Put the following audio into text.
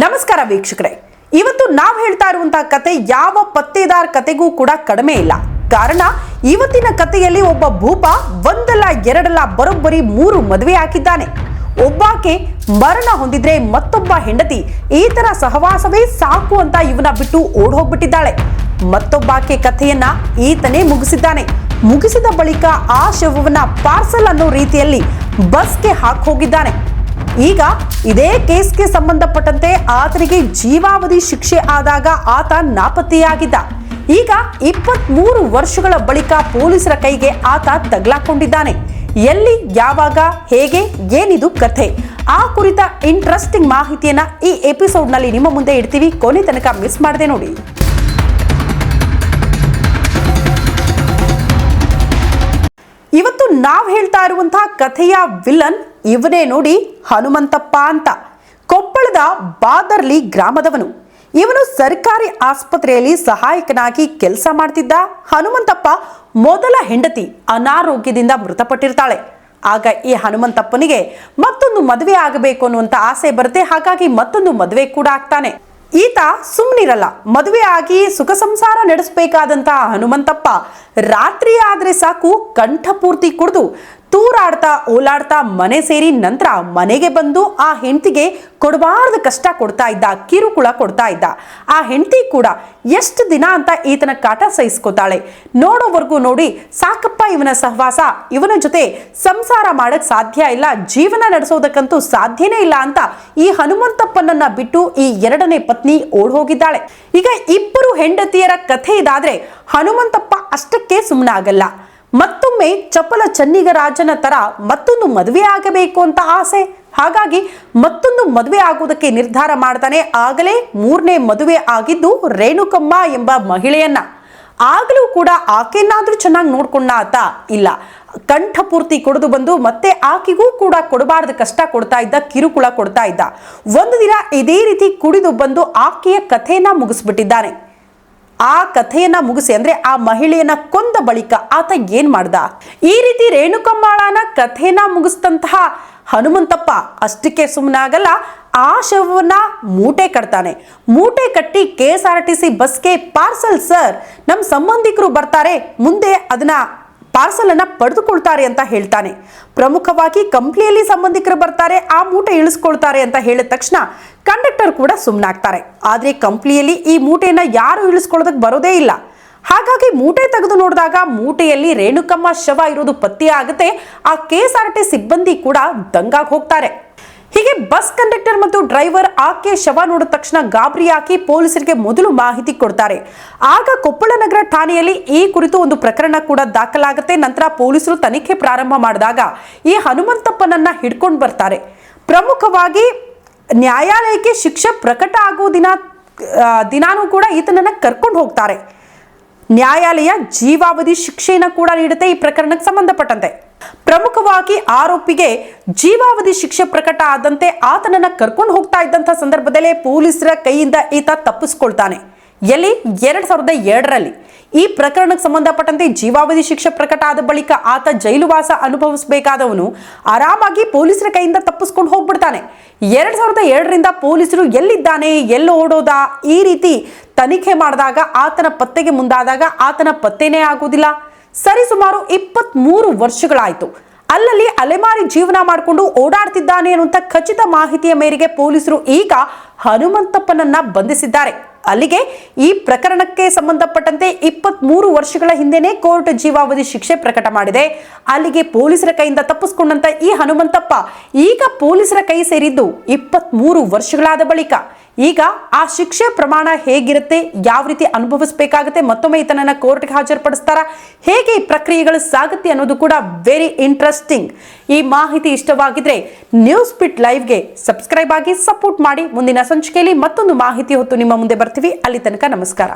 ನಮಸ್ಕಾರ ವೀಕ್ಷಕರೇ. ಇವತ್ತು ನಾವು ಹೇಳ್ತಾ ಇರುವಂತಹ ಕತೆ ಯಾವ ಪತ್ತೇದಾರ್ ಕತೆಗೂ ಕೂಡ ಕಡಿಮೆ ಇಲ್ಲ. ಕಾರಣ, ಇವತ್ತಿನ ಕಥೆಯಲ್ಲಿ ಒಬ್ಬ ಭೂಪ ಒಂದಲ್ಲ ಎರಡಲ್ಲ ಬರೋಬ್ಬರಿ ಮೂರು ಮದುವೆ ಹಾಕಿದ್ದಾನೆ. ಒಬ್ಬಾಕೆ ಮರಣ ಹೊಂದಿದ್ರೆ ಮತ್ತೊಬ್ಬ ಹೆಂಡತಿ ಈತನ ಸಹವಾಸವೇ ಸಾಕು ಅಂತ ಇವನ ಬಿಟ್ಟು ಓಡ್ ಹೋಗ್ಬಿಟ್ಟಿದ್ದಾಳೆ ಮತ್ತೊಬ್ಬಾಕೆ ಕಥೆಯನ್ನ ಈತನೇ ಮುಗಿಸಿದ್ದಾನೆ. ಮುಗಿಸಿದ ಬಳಿಕ ಆ ಶವವನ್ನ ಪಾರ್ಸಲ್ ಅನ್ನೋ ರೀತಿಯಲ್ಲಿ ಬಸ್ಗೆ ಹಾಕಿ ಹೋಗಿದ್ದಾನೆ. ಈಗ ಇದೇ ಕೇಸ್ಗೆ ಸಂಬಂಧಪಟ್ಟಂತೆ ಆತನಿಗೆ ಜೀವಾವಧಿ ಶಿಕ್ಷೆ ಆದಾಗ ಆತ ನಾಪತ್ತೆಯಾಗಿದ್ದ. ಈಗ ಇಪ್ಪತ್ತ್ ಮೂರು ವರ್ಷಗಳ ಬಳಿಕ ಪೊಲೀಸರ ಕೈಗೆ ಆತ ತಗ್ಲಾಕೊಂಡಿದ್ದಾನೆ. ಎಲ್ಲಿ, ಯಾವಾಗ, ಹೇಗೆ, ಏನಿದು ಕಥೆ. ಆ ಕುರಿತ ಇಂಟ್ರೆಸ್ಟಿಂಗ್ ಮಾಹಿತಿಯನ್ನ ಈ ಎಪಿಸೋಡ್ನಲ್ಲಿ ನಿಮ್ಮ ಮುಂದೆ ಇಡ್ತೀವಿ. ಕೊನೆ ತನಕ ಮಿಸ್ ಮಾಡದೆ ನೋಡಿ. ಇವತ್ತು ನಾವು ಹೇಳ್ತಾ ಇರುವಂತಹ ಕಥೆಯ ವಿಲನ್ ಇವನೇ ನೋಡಿ ಹನುಮಂತಪ್ಪ ಅಂತ. ಕೊಪ್ಪಳದ ಬಾದರ್ಲಿ ಗ್ರಾಮದವನು. ಇವನು ಸರ್ಕಾರಿ ಆಸ್ಪತ್ರೆಯಲ್ಲಿ ಸಹಾಯಕನಾಗಿ ಕೆಲಸ ಮಾಡ್ತಿದ್ದ ಹನುಮಂತಪ್ಪ ಮೊದಲ ಹೆಂಡತಿ ಅನಾರೋಗ್ಯದಿಂದ ಮೃತಪಟ್ಟಿರ್ತಾಳೆ. ಆಗ ಈ ಹನುಮಂತಪ್ಪನಿಗೆ ಮತ್ತೊಂದು ಮದುವೆ ಆಗಬೇಕು ಅನ್ನುವಂತ ಆಸೆ ಬರುತ್ತೆ, ಹಾಗಾಗಿ ಮತ್ತೊಂದು ಮದುವೆ ಕೂಡ ಆಗ್ತಾನೆ. ಈತ ಸುಮ್ಮನಿರಲ್ಲ ಮದುವೆ ಆಗಿ ಸುಖ ಸಂಸಾರ ನಡೆಸಬೇಕಾದಂತಹ ಹನುಮಂತಪ್ಪ ರಾತ್ರಿ ಆದ್ರೆ ಸಾಕು ಕಂಠಪೂರ್ತಿ ಕುಡಿದು ತೂರಾಡ್ತಾ ಓಲಾಡ್ತಾ ಮನೆ ಸೇರಿ ನಂತರ ಮನೆಗೆ ಬಂದು ಆ ಹೆಂಡತಿಗೆ ಕೊಡಬಾರ್ದ ಕಷ್ಟ ಕೊಡ್ತಾ ಇದ್ದ, ಕಿರುಕುಳ ಕೊಡ್ತಾ ಇದ್ದ. ಆ ಹೆಂಡತಿ ಕೂಡ ಎಷ್ಟು ದಿನ ಅಂತ ಈತನ ಕಾಟ ಸಹಿಸ್ಕೋತಾಳೆ. ನೋಡೋವರೆಗೂ ನೋಡಿ ಸಾಕಪ್ಪ ಇವನ ಸಹವಾಸ. ಇವನ ಜೊತೆ ಸಂಸಾರ ಮಾಡಕ್ ಸಾಧ್ಯ ಇಲ್ಲ, ಜೀವನ ನಡೆಸೋದಕ್ಕಂತೂ ಸಾಧ್ಯನೇ ಇಲ್ಲ ಅಂತ ಈ ಹನುಮಂತಪ್ಪನನ್ನ ಬಿಟ್ಟು ಈ ಎರಡನೇ ಪತ್ನಿ ಓಡ್ ಹೋಗಿದ್ದಾಳೆ ಈಗ ಇಬ್ಬರು ಹೆಂಡತಿಯರ ಕಥೆ ಇದಾದ್ರೆ ಹನುಮಂತಪ್ಪ ಅಷ್ಟಕ್ಕೆ ಸುಮ್ಮನಾಗಲ್ಲ ಮತ್ತೊಮ್ಮೆ ಚಪಲ ಚನ್ನಿಗರಾಜನ ತರ ಮತ್ತೊಂದು ಮದುವೆ ಆಗಬೇಕು ಅಂತ ಆಸೆ. ಹಾಗಾಗಿ ಮತ್ತೊಂದು ಮದುವೆ ಆಗುವುದಕ್ಕೆ ನಿರ್ಧಾರ ಮಾಡ್ತಾನೆ ಆಗಲೇ ಮೂರನೇ ಮದುವೆ ಆಗಿದ್ದು ರೇಣುಕಮ್ಮ ಎಂಬ ಮಹಿಳೆಯನ್ನ. ಆಗಲೂ ಕೂಡ ಆಕೆನಾದ್ರೂ ಚೆನ್ನಾಗಿ ನೋಡ್ಕೊಂಡ ಆತ ಇಲ್ಲ. ಕಂಠಪೂರ್ತಿ ಕೊಡದು ಬಂದು ಮತ್ತೆ ಆಕೆಗೂ ಕೂಡ ಕೊಡಬಾರದು ಕಷ್ಟ ಕೊಡ್ತಾ ಇದ್ದ, ಕಿರುಕುಳ ಕೊಡ್ತಾ ಇದ್ದ. ಒಂದು ದಿನ ಇದೇ ರೀತಿ ಕುಡಿದು ಬಂದು ಆಕೆಯ ಕಥೆಯನ್ನ ಮುಗಿಸ್ಬಿಟ್ಟಿದ್ದಾನೆ. ಆ ಕಥೆಯನ್ನ ಮುಗಿಸಿ ಅಂದ್ರೆ ಆ ಮಹಿಳೆಯನ್ನ ಕೊಂದ ಬಳಿಕ ಆತ ಏನ್ ಮಾಡ್ದ? ಈ ರೀತಿ ರೇಣುಕಮ್ಮಾಳನ ಕಥೆನ ಮುಗಿಸ್ತಂತಹ ಹನುಮಂತಪ್ಪ ಅಷ್ಟಕ್ಕೆ ಸುಮ್ಮನಾಗಲ್ಲ ಆ ಶವವನ್ನ ಮೂಟೆ ಕಟ್ತಾನೆ. ಮೂಟೆ ಕಟ್ಟಿ K S R T C ಬಸ್ಗೆ ಪಾರ್ಸಲ್ ಸರ್ ನಮ್ಮ ಸಂಬಂಧಿಕರು ಬರ್ತಾರೆ, ಮುಂದೆ ಅದನ್ನ ಪಾರ್ಸಲ್ ಅನ್ನ ಪಡೆದುಕೊಳ್ತಾರೆ ಅಂತ ಹೇಳ್ತಾನೆ. ಪ್ರಮುಖವಾಗಿ ಕಂಪ್ನಿಯಲ್ಲಿ ಸಂಬಂಧಿಕರು ಬರ್ತಾರೆ, ಆ ಮೂಟೆ ಇಳಿಸ್ಕೊಳ್ತಾರೆ ಅಂತ ಹೇಳಿದ ತಕ್ಷಣ ಕಂಡಕ್ಟರ್ ಕೂಡ ಸುಮ್ಮನಾಗ್ತಾರೆ ಆದ್ರೆ ಕಂಪ್ನಿಯಲ್ಲಿ ಈ ಮೂಟೆಯನ್ನ ಯಾರು ಇಳಿಸ್ಕೊಳ್ಳೋದಕ್ಕೆ ಬರೋದೇ ಇಲ್ಲ. ಹಾಗಾಗಿ ಮೂಟೆ ತೆಗೆದು ನೋಡಿದಾಗ ಮೂಟೆಯಲ್ಲಿ ರೇಣುಕಮ್ಮ ಶವ ಇರೋದು ಪತ್ತೆ ಆಗುತ್ತೆ. ಆ ಕೆ ಸಿಬ್ಬಂದಿ ಕೂಡ ದಂಗಾಗಿ ಹೋಗ್ತಾರೆ. ಹೀಗೆ ಬಸ್ ಕಂಡಕ್ಟರ್ ಮತ್ತು ಡ್ರೈವರ್ ಆಕೆ ಶವ ನೋಡಿದ ತಕ್ಷಣ ಗಾಬರಿ ಹಾಕಿ ಪೊಲೀಸರಿಗೆ ಮೊದಲು ಮಾಹಿತಿ ಕೊಡ್ತಾರೆ. ಆಗ ಕೊಪ್ಪಳ ನಗರ ಠಾಣೆಯಲ್ಲಿ ಈ ಕುರಿತು ಒಂದು ಪ್ರಕರಣ ಕೂಡ ದಾಖಲಾಗುತ್ತೆ. ನಂತರ ಪೊಲೀಸರು ತನಿಖೆ ಪ್ರಾರಂಭ ಮಾಡಿದಾಗ ಈ ಹನುಮಂತಪ್ಪನನ್ನ ಹಿಡ್ಕೊಂಡು ಬರ್ತಾರೆ. ಪ್ರಮುಖವಾಗಿ ನ್ಯಾಯಾಲಯಕ್ಕೆ ಶಿಕ್ಷೆ ಪ್ರಕಟ ಆಗುವ ದಿನ ದಿನಾನೂ ಕೂಡ ಈತನನ್ನ ಕರ್ಕೊಂಡು ಹೋಗ್ತಾರೆ. ನ್ಯಾಯಾಲಯ ಜೀವಾವಧಿ ಶಿಕ್ಷೆಯನ್ನು ಕೂಡ ನೀಡುತ್ತೆ. ಈ ಪ್ರಕರಣಕ್ಕೆ ಸಂಬಂಧಪಟ್ಟಂತೆ ಪ್ರಮುಖವಾಗಿ ಆರೋಪಿಗೆ ಜೀವಾವಧಿ ಶಿಕ್ಷೆ ಪ್ರಕಟ ಆದಂತೆ ಆತನನ್ನ ಕರ್ಕೊಂಡು ಹೋಗ್ತಾ ಇದ್ದಂಥ ಸಂದರ್ಭದಲ್ಲೇ ಪೊಲೀಸರ ಕೈಯಿಂದ ಈತ ತಪ್ಪಿಸ್ಕೊಳ್ತಾನೆ. ಎಲ್ಲಿ? ಎರಡ್ ಸಾವಿರದ ಎರಡರಲ್ಲಿ. ಈ ಪ್ರಕರಣಕ್ಕೆ ಸಂಬಂಧಪಟ್ಟಂತೆ ಜೀವಾವಧಿ ಶಿಕ್ಷೆ ಪ್ರಕಟ ಆದ ಬಳಿಕ ಆತ ಜೈಲುವಾಸ ಅನುಭವಿಸಬೇಕಾದವನು ಆರಾಮಾಗಿ ಪೊಲೀಸರ ಕೈಯಿಂದ ತಪ್ಪಿಸ್ಕೊಂಡು ಹೋಗ್ಬಿಡ್ತಾನೆ. ಎರಡ್ ಸಾವಿರದ ಎರಡರಿಂದ ಪೊಲೀಸರು ಎಲ್ಲಿದ್ದಾನೆ, ಎಲ್ಲಿ ಓಡೋದ, ಈ ರೀತಿ ತನಿಖೆ ಮಾಡಿದಾಗ ಆತನ ಪತ್ತೆಗೆ ಮುಂದಾದಾಗ ಆತನ ಪತ್ತೆನೇ ಆಗುವುದಿಲ್ಲ. ಸರಿಸುಮಾರು ಇಪ್ಪತ್ತ್ ಮೂರು ವರ್ಷಗಳಾಯಿತು. ಅಲ್ಲಲ್ಲಿ ಅಲೆಮಾರಿ ಜೀವನ ಮಾಡಿಕೊಂಡು ಓಡಾಡ್ತಿದ್ದಾನೆ ಅನ್ನುವಂಥ ಖಚಿತ ಮಾಹಿತಿಯ ಮೇರೆಗೆ ಪೊಲೀಸರು ಈಗ ಹನುಮಂತಪ್ಪನನ್ನ ಬಂಧಿಸಿದ್ದಾರೆ. ಅಲ್ಲಿಗೆ ಈ ಪ್ರಕರಣಕ್ಕೆ ಸಂಬಂಧಪಟ್ಟಂತೆ ಇಪ್ಪತ್ತ್ ಮೂರು ವರ್ಷಗಳ ಹಿಂದೆನೆ ಕೋರ್ಟ್ ಜೀವಾವಧಿ ಶಿಕ್ಷೆ ಪ್ರಕಟ ಮಾಡಿದೆ. ಅಲ್ಲಿಗೆ ಪೊಲೀಸರ ಕೈಯಿಂದ ತಪ್ಪಿಸ್ಕೊಂಡಂತ ಈ ಹನುಮಂತಪ್ಪ ಈಗ ಪೊಲೀಸರ ಕೈ ಸೇರಿದ್ದು ಇಪ್ಪತ್ತ್ ಮೂರು ವರ್ಷಗಳಾದ ಬಳಿಕ. ಈಗ ಆ ಶಿಕ್ಷೆ ಪ್ರಮಾಣ ಹೇಗಿರುತ್ತೆ, ಯಾವ ರೀತಿ ಅನುಭವಿಸಬೇಕಾಗುತ್ತೆ, ಮತ್ತೊಮ್ಮೆ ಈತನನ್ನ ಕೋರ್ಟ್ಗೆ ಹಾಜರುಪಡಿಸ್ತಾರ, ಹೇಗೆ ಈ ಪ್ರಕ್ರಿಯೆಗಳು ಸಾಗುತ್ತೆ ಅನ್ನೋದು ಕೂಡ ವೆರಿ ಇಂಟ್ರೆಸ್ಟಿಂಗ್ ಈ ಮಾಹಿತಿ ಇಷ್ಟವಾಗಿದ್ರೆ ನ್ಯೂಸ್ ಪಿಟ್ ಲೈವ್ಗೆ ಸಬ್ಸ್ಕ್ರೈಬ್ ಆಗಿ ಸಪೋರ್ಟ್ ಮಾಡಿ. ಮುಂದಿನ ಸಂಚಿಕೆಯಲ್ಲಿ ಮತ್ತೊಂದು ಮಾಹಿತಿ ಹೊತ್ತು ನಿಮ್ಮ ಮುಂದೆ ಬರ್ತೀವಿ. ಅಲ್ಲಿ ತನಕ ನಮಸ್ಕಾರ.